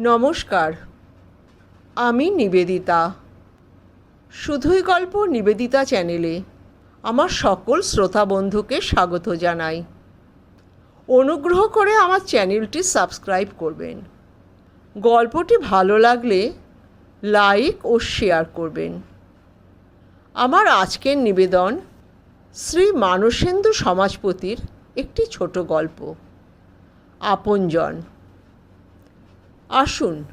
নমস্কার। আমি নিবেদিতা। শুধুই গল্প নিবেদিতা চ্যানেলে আমার সকল শ্রোতা বন্ধুকে স্বাগত জানাই। অনুগ্রহ করে আমার চ্যানেলটি সাবস্ক্রাইব করবেন। গল্পটি ভালো লাগলে লাইক ও শেয়ার করবেন। আমার আজকের নিবেদন শ্রী মানসেন্দু সমাজপতির একটি ছোট গল্প। আপনজন আসুন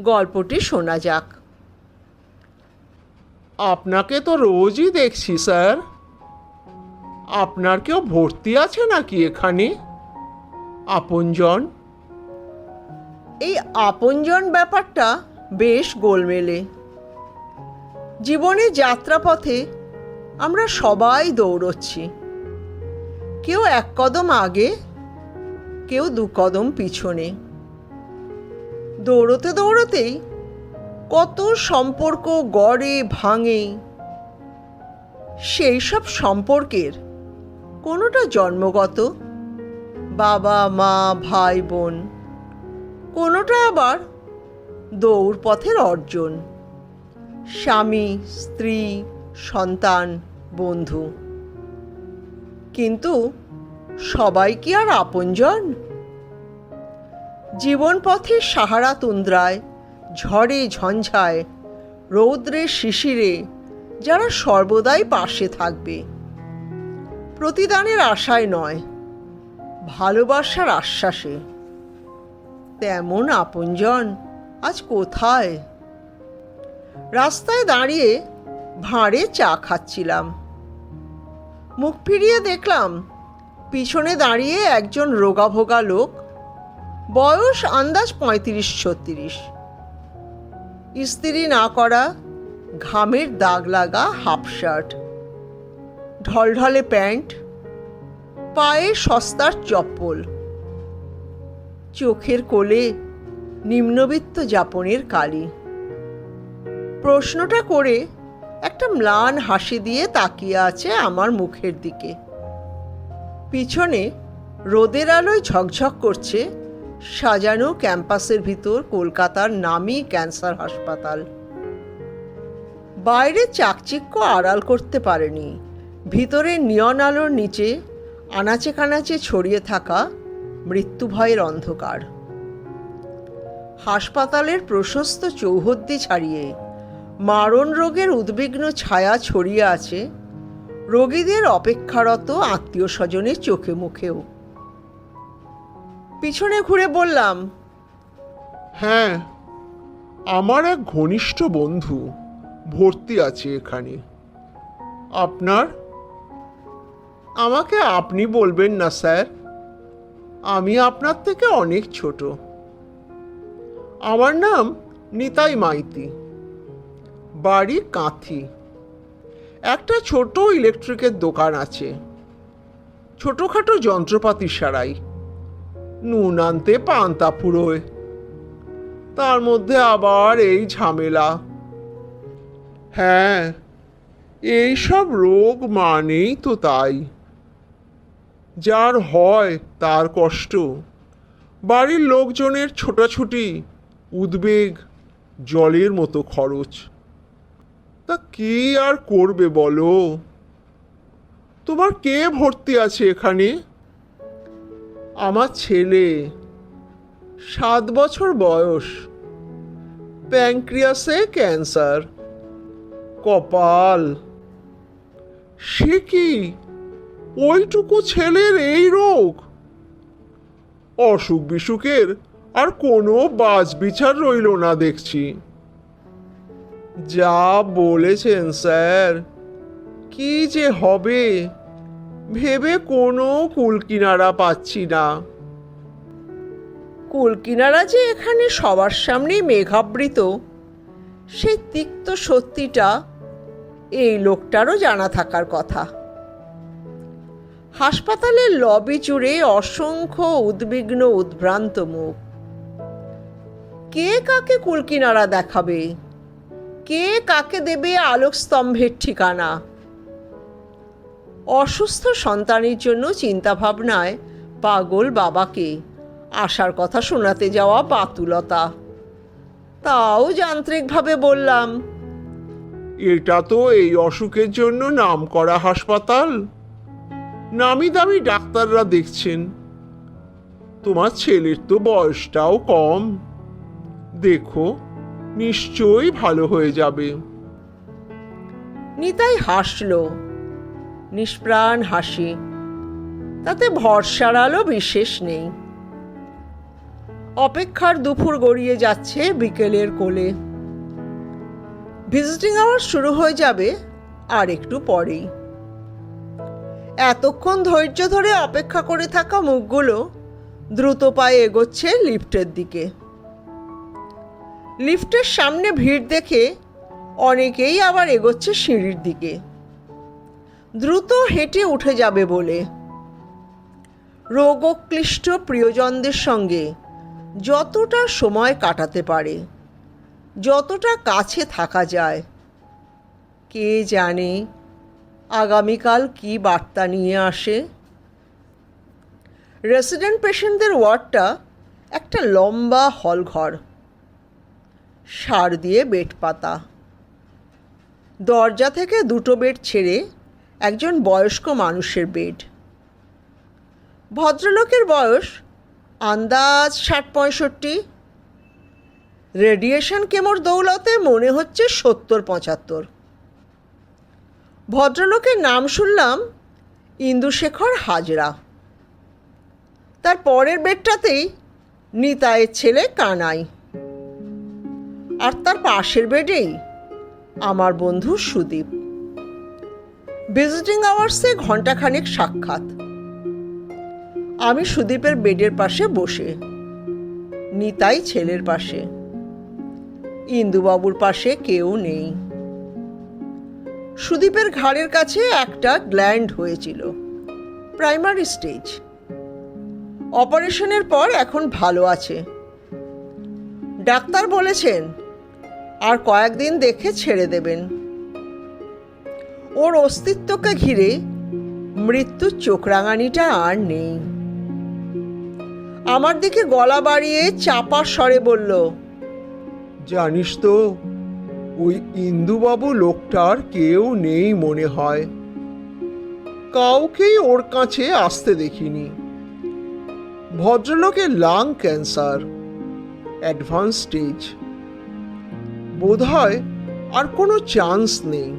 গল্পটি শোনা যাক। আপনাকে তো রোজই দেখছি স্যার। আপনার কেউ ভর্তি আছে নাকি এখানে? আপনজন? এই আপনজন ব্যাপারটা বেশ গোলমেলে। জীবনের যাত্রাপথে আমরা সবাই দৌড়চ্ছি। কেউ এক কদম আগে কেউ দু কদম পিছনে। দৌড়তে দৌড়তেই কত সম্পর্ক গড়ে ভাঙে। সেই সব সম্পর্কের কোনোটা জন্মগত? বাবা, মা, ভাই, বোন। কোনোটা আবার দৌড় পথের অর্জন। স্বামী, স্ত্রী, সন্তান, বন্ধু। কিন্তু সবাই কি আর আপনজন? জীবন পথের সাহারা তুন্দ্রায়, ঝড়ে ঝঞ্ঝায়, রৌদ্রে শিশিরে, যারা সর্বদাই পাশে থাকবে। প্রতিদানের আশায় নয়, ভালোবাসার আশ্বাসে। তেমন আপনজন আজ কোথায়? রাস্তায় দাঁড়িয়ে ভাঁড়ে চা খাচ্ছিলাম। মুখ ফিরিয়ে দেখলাম, পিছনে দাঁড়িয়ে একজন রোগাভোগা লোক বয়স আন্দাজ পঁয়ত্রিশ, ছত্রিশ। ইস্ত্রি না করা, ঘামের দাগ লাগা হাফ শার্ট। ঢলঢলে প্যান্ট, পায়ে সস্তার চপ্পল। চোখের কোলে নিম্নবিত্ত যাপনের কালি। প্রশ্নটা করে একটা ম্লান হাসি দিয়ে তাকিয়ে আছে আমার মুখের দিকে। পিছনে রোদের আলোয় ঝকঝক করছে সাজানো ক্যাম্পাসের ভিতর কলকাতার নামি ক্যান্সার হাসপাতাল। বাইরে চাকচিক্য আড়াল করতে পারেনি। ভিতরে নিয়ন আলোর নিচে আনাচে কানাচে ছড়িয়ে থাকা মৃত্যুভয়ের অন্ধকার। হাসপাতালের প্রশস্ত চৌহদ্দি ছাড়িয়ে মারণ রোগের উদ্বিগ্ন ছায়া ছড়িয়ে আছে রোগীদের অপেক্ষারত আত্মীয় স্বজনের চোখে মুখেও। পিছনে ঘুরে বললাম হ্যাঁ আমার এক ঘনিষ্ঠ বন্ধু ভর্তি আছে এখানে। আপনার? আমাকে আপনি বলবেন না, স্যার। আমি আপনার থেকে অনেক ছোট। আমার নাম নিতাই মাইতি। বাড়ি কাঁথি। একটা ছোট ইলেকট্রিকের দোকান আছে। ছোটোখাটো যন্ত্রপাতি সারাই। নুন আনতে পান্তা ফুরোয়। তার মধ্যে আবার এই ঝামেলা। হ্যাঁ এই সব রোগ মানেই তো তাই। যার হয় তার কষ্ট। বাড়ির লোকজনের ছোটাছুটি, উদ্বেগ, জলের মতো খরচ। তা কি আর করবে বলো? তোমার কে ভর্তি আছে এখানে? আমার ছেলে। সাত বছর বয়স। প্যাংক্রিয়াসে ক্যান্সার। কপাল। সে কি ওইটুকু ছেলের এই রোগ? অসুখ বিসুখের আর কোনো বাজ বিচার রইল না দেখছি। যা বলেছেন স্যার, কি যে হবে? ভেবে কোনো কুলকিনারা পাচ্ছি না। কুলকিনারা যে এখানে সবার সামনেই মেঘাবৃত সেই তিক্ত সত্যিটা এই লোকটারও জানা থাকার কথা। হাসপাতালের লবি জুড়ে অসংখ্য উদ্বিগ্ন, উদ্ভ্রান্ত মুখ। কে কাকে কুলকিনারা দেখাবে? কে কাকে দেবে আলোকস্তম্ভের ঠিকানা? অসুস্থ সন্তানের জন্য চিন্তাভাবনায় পাগল বাবাকে। আসার কথা শোনাতে যাওয়া বাতুলতা। তাও যান্ত্রিকভাবে বললাম এটা তো এই অসুখের জন্য নাম করা হাসপাতাল। নামি দামি ডাক্তাররা দেখছেন। তোমার ছেলের তো বয়সটাও কম। দেখো নিশ্চয়ই ভালো হয়ে যাবে। নিতাই হাসল। নিষ্প্রাণ হাসি। তাতে ভরসার আলো বিশেষ নেই। অপেক্ষার দুপুর গড়িয়ে যাচ্ছে বিকেলের কোলে। ভিজিটিং আওয়ার শুরু হয়ে যাবে আর একটু পরেই। এতক্ষণ ধৈর্য ধরে অপেক্ষা করে থাকা মুখগুলো দ্রুত পায়ে এগোচ্ছে লিফটের দিকে। লিফটের সামনে ভিড় দেখে অনেকেই আবার এগোচ্ছে সিঁড়ির দিকে। দ্রুত হেঁটে উঠে যাবে বলে। রোগক্লিষ্ট প্রিয়জনদের সঙ্গে যতটা সময় কাটাতে পারে, যতটা কাছে থাকা যায়, কে জানে আগামীকাল কি বার্তা নিয়ে আসে। রেসিডেন্ট পেশেন্টদের ওয়ার্ডটা একটা লম্বা হল ঘর সার দিয়ে বেড পাতা দরজা থেকে দুটো বেড ছেড়ে একজন বয়স্ক মানুষের বেড ভদ্রলোকের বয়স আন্দাজ ষাট পঁয়ষট্টি। রেডিয়েশন কেমোর দৌলতে মনে হচ্ছে সত্তর পঁচাত্তর। ভদ্রলোকের নাম শুনলাম ইন্দুশেখর হাজরা। তার পরের বেডটাতেই নিতাইয়ের ছেলে কানাই। আর তার পাশের বেডেই আমার বন্ধু সুদীপ। ভিজিটিং আওয়ার্সে ঘন্টাখানেক সাক্ষাৎ। আমি সুদীপের বেডের পাশে বসে, নিতাই ছেলের পাশে, ইন্দুবাবুর পাশে কেউ নেই। সুদীপের ঘাড়ের কাছে একটা গ্ল্যান্ড হয়েছিল, প্রাইমারি স্টেজ। অপারেশনের পর এখন ভালো আছে। ডাক্তার বলেছেন, আর কয়েকদিন দেখে ছেড়ে দেবেন। ওর অস্তিত্বকে ঘিরে মৃত্যুর চোখরাঙানিটা আর নেই। আমার দিকে গলা বাড়িয়ে চাপা স্বরে বলল, জানিস তো, ওই ইন্দুবাবু লোকটার কেউ নেই মনে হয়। কাউকেই ওর কাছে আসতে দেখিনি। ভদ্রলোকের লাং ক্যান্সার, অ্যাডভান্স স্টেজ। বোধহয় আর কোনো চান্স নেই।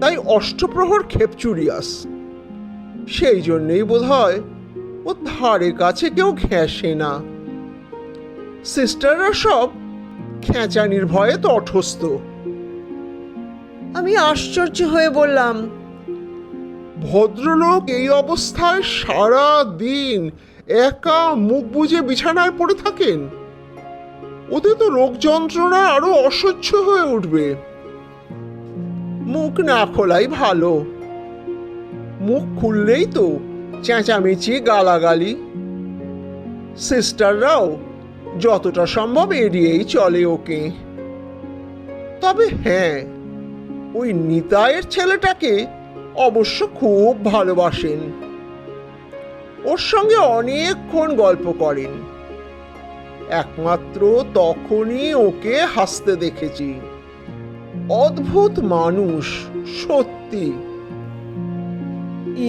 তাই অষ্টপ্রহর খেপচুরিয়াস। সেই জন্যেই বোধহয় ও ধারে কাছে কেউ ঘেঁষে না। সিস্টাররা সব খেঁচানির ভয়ে তটস্থ। আমি আশ্চর্য হয়ে বললাম, ভদ্রলোক এই অবস্থায় সারা দিন একা মুখ বুজে বিছানায় পড়ে থাকেন? ওতে তো রোগ যন্ত্রণা আরও অসহ্য হয়ে উঠবে। মুখ না খোলাই ভালো। মুখ খুললেই তো চেঁচামেচি, গালাগালি। সিস্টাররাও যতটা সম্ভব এড়িয়েই চলে ওকে। তবে হ্যাঁ ওই নিতায়ের ছেলেটাকে অবশ্য খুব ভালোবাসেন। ওর সঙ্গে অনেকক্ষণ গল্প করেন। একমাত্র তখনই ওকে হাসতে দেখেছি। অদ্ভুত মানুষ, সত্যি।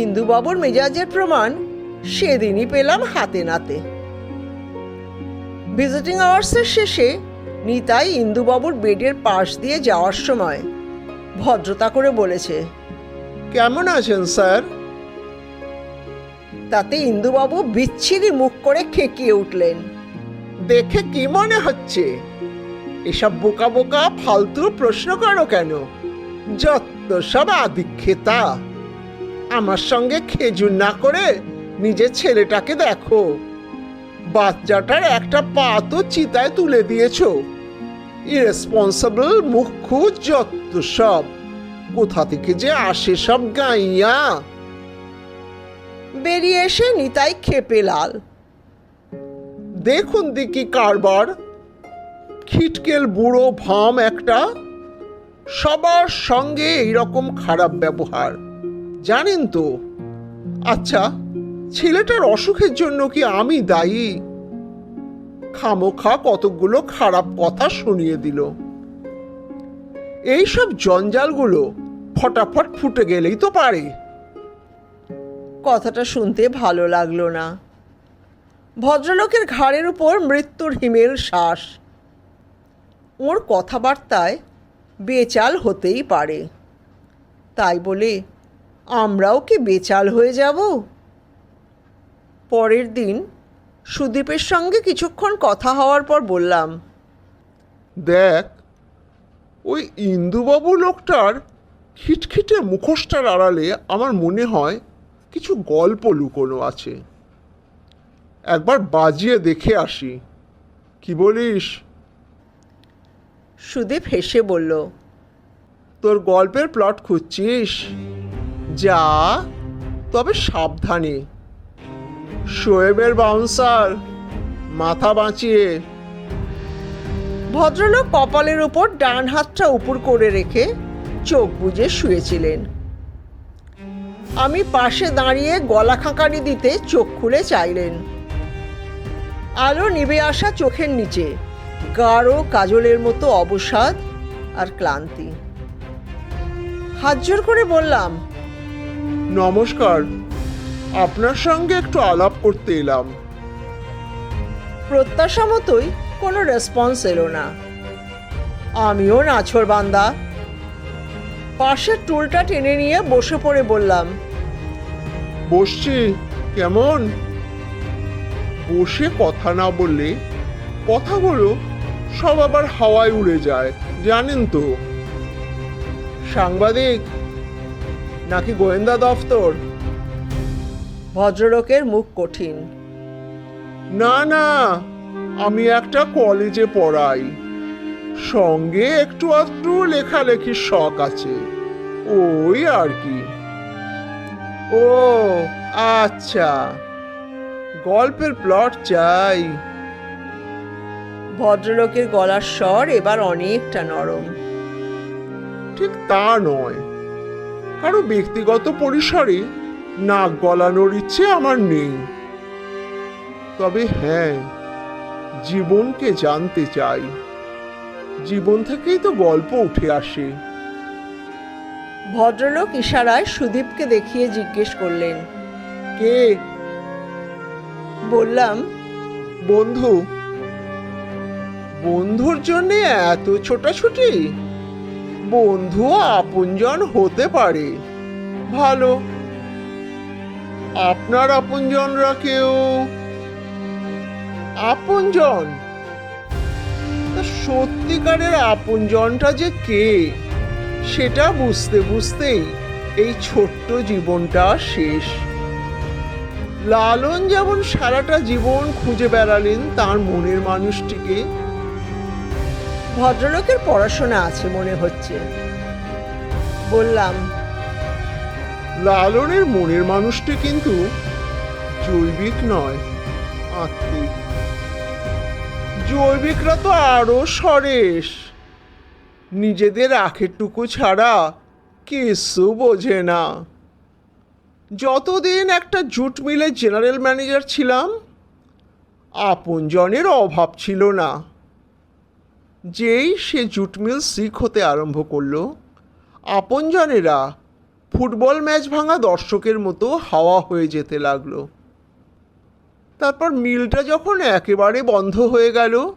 ইন্দুবাবুর মেজাজের প্রমাণ সেদিনই পেলাম হাতে নাতে। ভিজিটিং আওয়ার্সের শেষে নিতাই ইন্দুবাবুর বেডের পাশ দিয়ে যাওয়ার সময় ভদ্রতা করে বলেছে, কেমন আছেন, স্যার? তাতে ইন্দুবাবু বিচ্ছিরি মুখ করে খেকিয়ে উঠলেন, দেখে কি মনে হচ্ছে? এসব বোকা বোকা ফালতু প্রশ্ন করো কেন? যত সব আদিক্ষেতা। আমার সঙ্গে খেজুর না করে নিজের ছেলেটাকে দেখো। বাচ্চাটার একটা পা তো চিতায় তুলে দিয়েছ। ইরেসপন্সিবল মুখ্য যত সব। কোথা থেকে যে আসে সব গাইয়া? বেরিয়ে এসে নিতাই খেপে লাল। দেখুন দেখি কারবার। খিটকেল বুড়ো ভাম একটা? সবার সঙ্গে এইরকম খারাপ ব্যবহার, জানেন তো? আচ্ছা ছেলেটার অসুখের জন্য কি আমি দায়ী? খামোখা কতগুলো খারাপ কথা শুনিয়ে দিল। এইসব জঞ্জালগুলো ফটাফট ফুটে গেলেই তো পারে। কথাটা শুনতে ভালো লাগল না। ভদ্রলোকের ঘাড়ের উপর মৃত্যুর হিমেল শ্বাস। ওর কথাবার্তায় বেচাল হতেই পারে। তাই বলে, আমরাও কি বেচাল হয়ে যাব? পরের দিন সুদীপের সঙ্গে কিছুক্ষণ কথা হওয়ার পর বললাম, দেখ, ওই ইন্দুবাবু লোকটার খিটখিটে মুখোশটার আড়ালে আমার মনে হয় কিছু গল্প লুকোনো আছে। একবার বাজিয়ে দেখে আসি। কি বলিস? সুদীপ হেসে বলল তোর গল্পের প্লট খুঁজছিস? যা তবে সাবধানে। শোয়েবের বাউন্সার মাথা বাঁচিয়ে। ভদ্রলোক কপালের ওপর ডান হাতটা উপর করে রেখে চোখ বুজে শুয়েছিলেন। আমি পাশে দাঁড়িয়ে গলা খাঁকারি দিতে চোখ খুলে চাইলেন। আলো নিভে আসা চোখের নিচে। গাঢ় কাজলের মতো অবসাদ আর ক্লান্তি। হাত জোর করে বললাম নমস্কার আপনার সঙ্গে একটু আলাপ করতে এলাম। প্রত্যাশা মতোই কোনো রেসপন্স এলো না। আমিও নাছর বান্দা। পাশের টুলটা টেনে নিয়ে বসে পড়ে বললাম বসছি কেমন? বসে কথা না বললে কথাগুলো সব আবার হাওয়ায় উড়ে যায় জানেন তো। সাংবাদিক নাকি গোয়েন্দা দফতর? ভদ্রলোকের মুখ কঠিন। না না আমি একটা কলেজে পড়াই। সঙ্গে একটু আধটু লেখালেখির শখ আছে। ওই আর কি। ও আচ্ছা। গল্পের প্লট চাই। ভদ্রলোকের গলার স্বর এবার অনেকটা নরম। ঠিক তা নয়। কারও ব্যক্তিগত পরিসরে নাক গলানোর ইচ্ছে আমার নেই। তবে হ্যাঁ জীবনকে জানতে চাই। জীবন থেকেই তো গল্প উঠে আসে। ভদ্রলোক ইশারায় সুদীপকে দেখিয়ে জিজ্ঞেস করলেন কে? বললাম বন্ধু বন্ধুর জন্য এত ছোটাছুটি? বন্ধু আপনজন হতে পারে। ভালো। আপনার আপনজনরা কেউ? আপনজন? সত্যিকারের আপনজনটা যে কে? সেটা বুঝতে বুঝতেই এই ছোট্ট জীবনটা শেষ। লালন যেমন সারাটা জীবন খুঁজে বেড়ালেন তার মনের মানুষটিকে ভদ্রলোকের পড়াশোনা আছে মনে হচ্ছে। বললাম, লালনের মনের মানুষটি কিন্তু জৈবিক নয়, আত্মিক। জৈবিকরা তো আরও সরেস নিজেদের আখেরটুকু ছাড়া কিছু বোঝে না। যতদিন একটা জুট মিলে জেনারেল ম্যানেজার ছিলাম, আপনজনের অভাব ছিল না। যেই সে জুট মিল শিখ হতে আরম্ভ করল, আপনজনেরা ফুটবল ম্যাচ ভাঙা দর্শকের মতো হাওয়া হয়ে যেতে লাগল। তারপর মিলটা যখন একেবারে বন্ধ হয়ে গেল,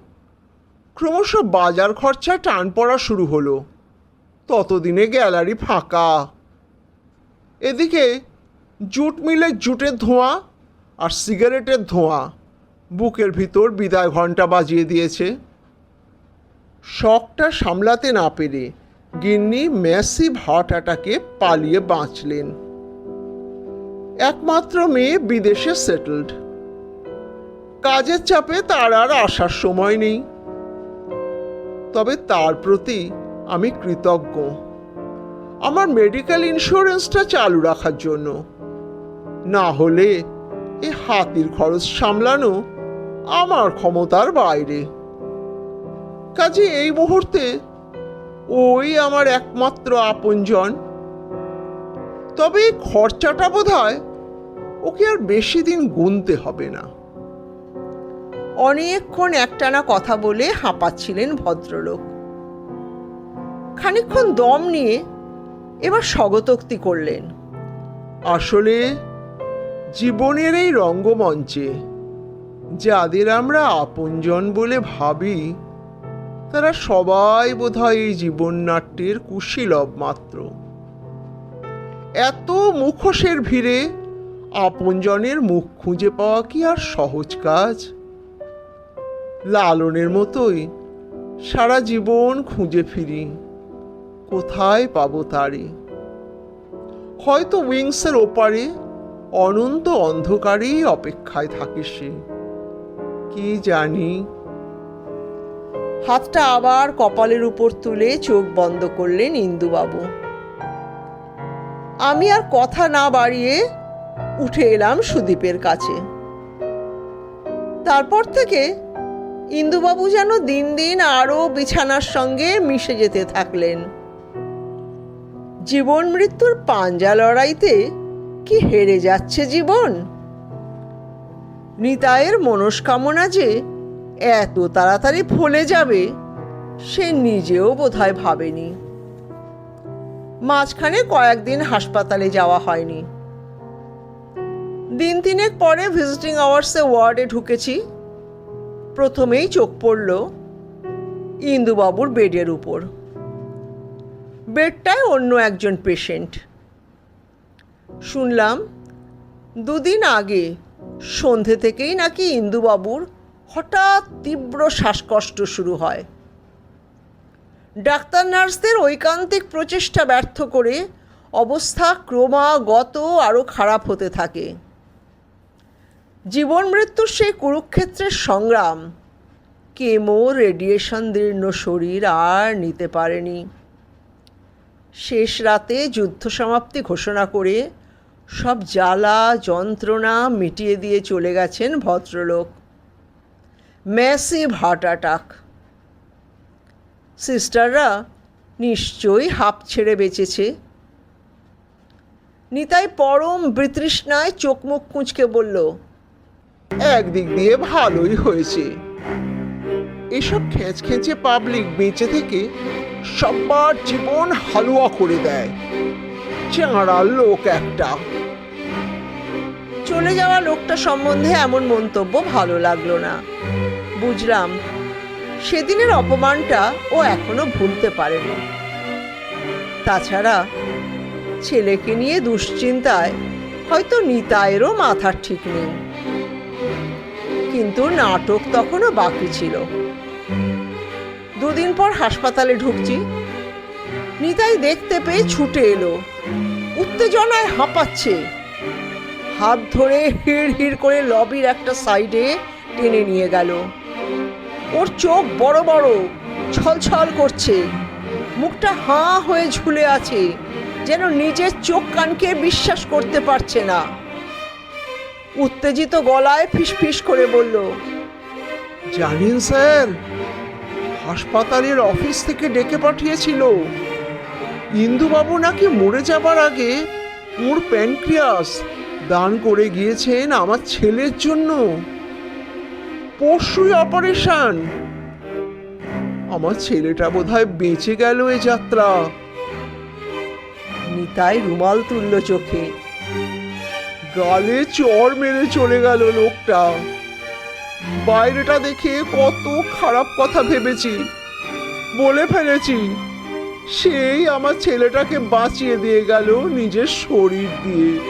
ক্রমশ বাজার খরচা টান পড়া শুরু হলো। ততদিনে গ্যালারি ফাঁকা। এদিকে জুট মিলের জুটের ধোঁয়া আর সিগারেটের ধোঁয়া বুকের ভিতর বিদায় ঘণ্টা বাজিয়ে দিয়েছে। শখটা সামলাতে না পেরে গিন্নি ম্যাসিভ হার্ট অ্যাটাকে পালিয়ে বাঁচলেন। একমাত্র মেয়ে বিদেশে সেটেলড কাজের চাপে তার আর আসার সময় নেই। তবে তার প্রতি আমি কৃতজ্ঞ। আমার মেডিকেল ইন্স্যুরেন্সটা চালু রাখার জন্য। না হলে এ হাতির খরচ সামলানো আমার ক্ষমতার বাইরে। কাজে এই মুহূর্তে ওই আমার একমাত্র আপনজন। তবে খরচাটা বোধ হয় ওকে আর বেশি দিন গুনতে হবে না। অনেকক্ষণ একটানা কথা বলে হাঁপাচ্ছিলেন ভদ্রলোক। খানিকক্ষণ দম নিয়ে এবার স্বগতোক্তি করলেন। আসলে জীবনের এই রঙ্গমঞ্চে, যাদের আমরা আপনজন বলে ভাবি তারা সবাই বোধহয় এই জীবননাট্যের কুশীলব মাত্র। এত মুখোশের ভিড়ে আপনজনের মুখ খুঁজে পাওয়া কি আর সহজ কাজ? লালনের মতোই সারা জীবন খুঁজে ফিরি, কোথায় পাবো তারে হয়তো উইংসের ওপারে অনন্ত অন্ধকারেই অপেক্ষায় থাকে সে। কি জানি হাতটা আবার কপালের উপর তুলে চোখ বন্ধ করলেন ইন্দুবাবু। আমি আর কথা না বাড়িয়ে উঠে এলাম সুদীপের কাছে। তারপর থেকে ইন্দুবাবু যেন দিন দিন আরও বিছানার সঙ্গে মিশে যেতে থাকলেন। জীবন মৃত্যুর পাঞ্জা লড়াইতে কি হেরে যাচ্ছে জীবন? নিতায়ের মনস্কামনা যে এত তাড়াতাড়ি ফলে যাবে? সে নিজেও বোধহয় ভাবেনি। মাঝখানে কয়েকদিন হাসপাতালে যাওয়া হয়নি। দিন তিনেক পরে ভিজিটিং আওয়ার্সে ওয়ার্ডে ঢুকেছি। প্রথমেই চোখ পড়ল ইন্দুবাবুর বেডের উপর। বেডটায় অন্য একজন পেশেন্ট শুনলাম দুদিন আগে সন্ধে থেকেই নাকি ইন্দুবাবুর হঠাৎ তীব্র শ্বাসকষ্ট শুরু হয়। ডাক্তার নার্সদের ঐকান্তিক প্রচেষ্টা ব্যর্থ করে অবস্থা ক্রমাগত আরও খারাপ হতে থাকে। জীবন মৃত্যুর সেই কুরুক্ষেত্রের সংগ্রাম কেমো রেডিয়েশন দীর্ণ শরীর আর নিতে পারেনি। শেষ রাতে যুদ্ধ সমাপ্তি ঘোষণা করে সব জ্বালা যন্ত্রণা মিটিয়ে দিয়ে চলে গেছেন ভদ্রলোক। ম্যাসিভ হার্ট অ্যাটাক সিস্টাররা নিশ্চয়ই হাঁপ ছেড়ে বেঁচেছে। নিতাই পরম বিতৃষ্ণায় চোখ মুখ কুঁচকে বলল একদিক দিয়ে ভালোই হয়েছে। এসব খেঁচ খেঁচে পাবলিক বেঁচে থেকে সবার জীবন হালুয়া করে দেয়। চেঁড়া লোক একটা। চলে যাওয়া লোকটা সম্বন্ধে এমন মন্তব্য ভালো লাগল না। বুঝলাম। সেদিনের অপমানটা ও এখনও ভুলতে পারেনি। তাছাড়া ছেলেকে নিয়ে দুশ্চিন্তায় হয়তো নিতায়েরও মাথার ঠিক নেই। কিন্তু নাটক তখনও বাকি ছিল। দুদিন পর হাসপাতালে ঢুকছি। নিতাই দেখতে পেয়ে ছুটে এলো। উত্তেজনায় হাঁপাচ্ছে। হাত ধরে হিড় হিড় করে লবির একটা সাইডে টেনে নিয়ে গেল। ওর চোখ বড় বড় ছলছল করছে। মুখটা হাঁ হয়ে ঝুলে আছে, যেন নিজের চোখ কানকে বিশ্বাস করতে পারছে না। উত্তেজিত গলায় ফিসফিস করে বলল, জানেন স্যার, হাসপাতালের অফিস থেকে ডেকে পাঠিয়েছিল। ইন্দুবাবু নাকি মরে যাবার আগে ওর প্যানক্রিয়াস দান করে গিয়েছেন আমার ছেলের জন্য। পরশুই অপারেশন। আমার ছেলেটা বোধহয় বেঁচে গেল এ যাত্রা। নিতাই রুমাল তুলল চোখে। গালে চর মেরে চলে গেল লোকটা। বাইরেটা দেখে কত খারাপ কথা ভেবেছি। বলে ফেলেছি, সেই আমার ছেলেটাকে বাঁচিয়ে দিয়ে গেল নিজের শরীর দিয়ে।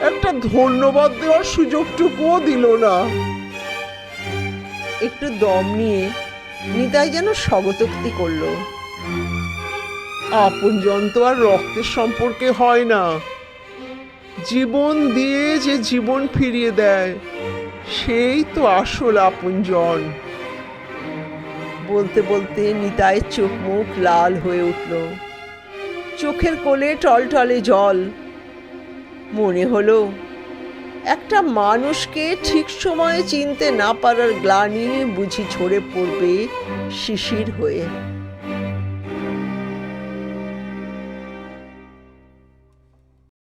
একটা ধন্যবাদ দেওয়ার সুযোগটুকুও দিল না। একটু দম নিয়ে নিতাই যেন স্বগতোক্তি করল। আপনজন তো আর রক্তের সম্পর্কে হয় না। জীবন দিয়ে যে জীবন ফিরিয়ে দেয় সেই তো আসল আপনজন। বলতে বলতে নিতাইয়ের চোখ মুখ লাল হয়ে উঠল। চোখের কোলে টলটলে জল। মনে হলো একটা মানুষকে ঠিক সময়ে চিনতে না পারার গ্লানি বুঝি ঝরে পড়বে শিশির হয়ে।